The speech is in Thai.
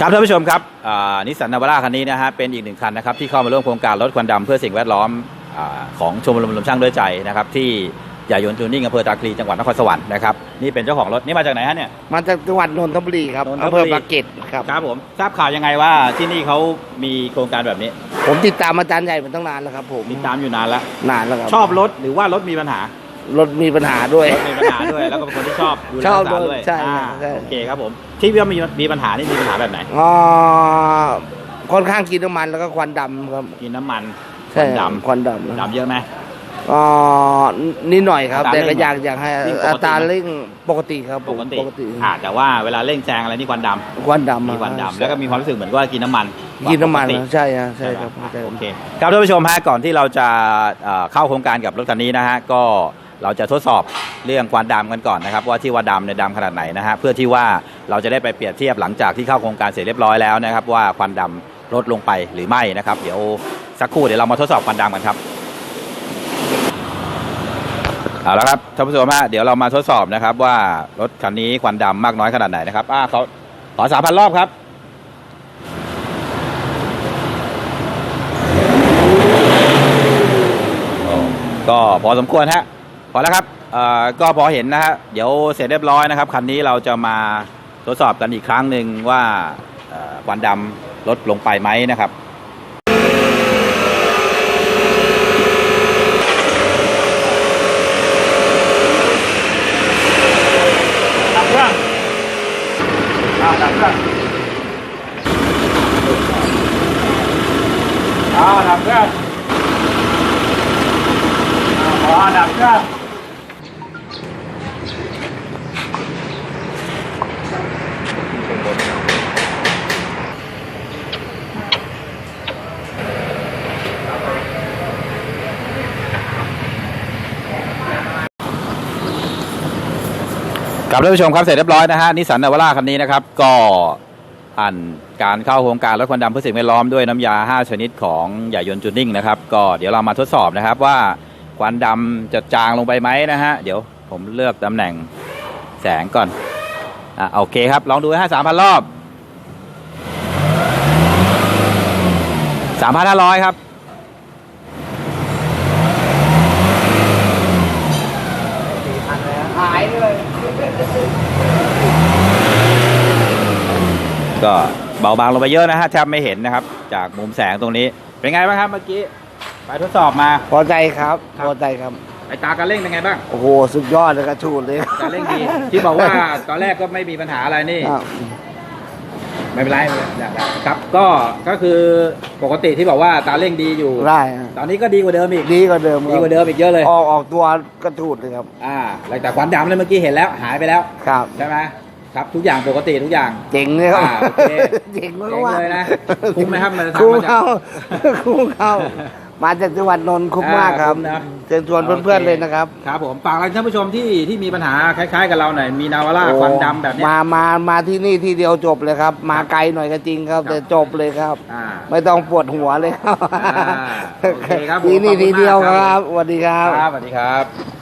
ครับท่านผู้ชมครับนิสสันนาวาร่าคันนี้นะฮะเป็นอีกหนึ่งคันนะครับที่เข้ามาร่วมโครงการลดควันดำเพื่อสิ่งแวดล้อมอาของชมรมรวมช่างด้วยใจนะครับที่ใหญ่ยนต์จูนิ่งอำเภอตาคลีจังหวัดนครสวรรค์นะครับนี่เป็นเจ้าของรถนี่มาจากไหนฮะเนี่ยมาจากจังหวัดนนทบุรีครับนนทอำบุเภรีอปากเกร็ดครับครับผมทราบข่าวยังไงว่าที่นี่เขามีโครงการแบบนี้ผมติดตามอาจารย์ใหญ่มาตั้งนานแล้วครับผมติดตามอยู่นานแล้ว นานแล้วครับชอบรถหรือว่ารถมีปัญหา รถมีปัญหาด้วยรถมีปัญหาด้วย แล้วก็เป็นคนที่ชอบดูแลชอบรักษาด้วยใช่อ่าใช่ โอเคครับผม ที่ว่ามีมีปัญหานี่มีปัญหาแบบไหนอ๋อค่อนข้างกินน้ำมันแล้วก็ควันดำครับกินน้ำมันคใช่วันดควันดำำดำเยอะไหมอ๋อนิดหน่อยครับ อัตราแต่เร่ก็งอยากอยากให้เร่งปกติอัตราเร่งปกติครับผปมกติปกติอ่าแต่ว่าเวลาเร่งแซงอะไรนี่ควันดำควันดำมีควันดำแล้วก็มีความรู้สึกเหมือนว่ากินน้ำมันกินน้ำมันปกติ ใช่ฮะใช่ใช่ครับครับใช่คโอรับเคครับท่านผู้ชมฮะก่อนที่เราจะเอ่อเข้าโครงการกับรถคันนี้นะฮะก็ เราจะทดสอบเรื่องควันดำกันก่อนนะครับ ว่าที่ว่าดำเนี่ยดำขนาดไหนนะฮะเพื่อที่ว่าเราจะได้ไปเปรียบเทียบหลังจากที่เข้าโครงการเสร็จเรียบร้อยแล้วนะครับว่าควันดำลดลงไปหรือไม่นะครับ เดี๋ยวสักครู่เดี๋ยวเรามาทดสอบควันดำกันครับเอาละครับท่านผู้ชมฮะเดี๋ยวเรามาทดสอบนะครับว่ารถคันนี้ควันดำมากน้อยขนาดไหนนะครับอ่าเขาขอสามพันรอบครับก็พอสมควรฮะ พอแล้วครับก็พอเห็นนะฮะเดี๋ยวเสร็จเรียบร้อยนะครับคันนี้เราจะมาทดสอบกันอีกครั้งหนึ่งว่าควันดำลดลงไปไหมนะครับดับเครื่องอ่าดับเครื่องอ่าดับเครื่องอ่าขอดับเครับท่านผู้ชมครับเสร็จเรียบร้อยนะฮะนิสสันนาวาร่าคันนี้นะครับ ก็ผ่านการเข้าโครงการลดควันดำเพื่อสิ่งแวดล้อมด้วยน้ำยา 5 ชนิดของใหญ่ยนจูนิ่งนะครับ ก็เดี๋ยวเรามาทดสอบนะครับว่าควันดำจะจางลงไปไหมนะฮะ เดี๋ยวผมเลือกตำแหน่งแสงก่อน อะโอเคครับ ลองดูฮะสามพันรอบสามพันห้าร้อยครับ หายเลย ก็เบาบางลงไปเยอะนะฮะแทบไม่เห็นนะครับ จากมุมแสงตรงนี้ เป็นไงบ้างครับเมื่อกี้ไปทดสอบมา พอใจครับครับพอใจครับไอตาการเร่งเป็นไงบ้าง โอ้โห สุดยอดเลยกระชูดเลยการเร่งดีที่บอกว่าตอนแรกก็ไม่มีปัญหาอะไรนี่ ครับ ไม่เป็นไรไม่เป็นไรครับก็ก็คือปกติที่บอกว่าตาเร่งดีอยู่ ได้ฮะตอนนี้ก็ดีกว่าเดิมอีกดีกว่าเดิมดีกว่าเดิมอีกเยอะเลยออกออกตัวกระชูดเลยครับ อ่าหลังจากควันดำเลยเมื่อกี้เห็นแล้วหายไปแล้ว ครับ ใช่ไหม ครับทุกอย่างปกติทุกอย่าง เจ๋งเลยครับอ่าโอเคเจ๋งมากเจ๋งเลยนะคุ้มไหมครับมันคุ้มทำมาจากเข้าคุ้มเข้า มาจากจังหวัดนนท์คุ้มมากครับอ่าคุ้มนะเชิญชวนเพื่อนๆเลยนะครับครับผมฝากอะไรท่านผู้ชมที่ที่มีปัญหาคล้ายๆ กับเราหน่อยมีนาวาร่าโอ้ควันดำแบบเนี้ย มามามาที่นี่ที่เดียวจบเลยครับ มาไกลหน่อยก็จริงครับ ครับ แต่จบเลยครับ อ่า ไม่ต้องปวดหัวเลยครับอ่าโอเคครับผมที่นี่ขอบคุณทีเดียวมากคครัรับบสวัสดีครับ ครับสวัสดีครับ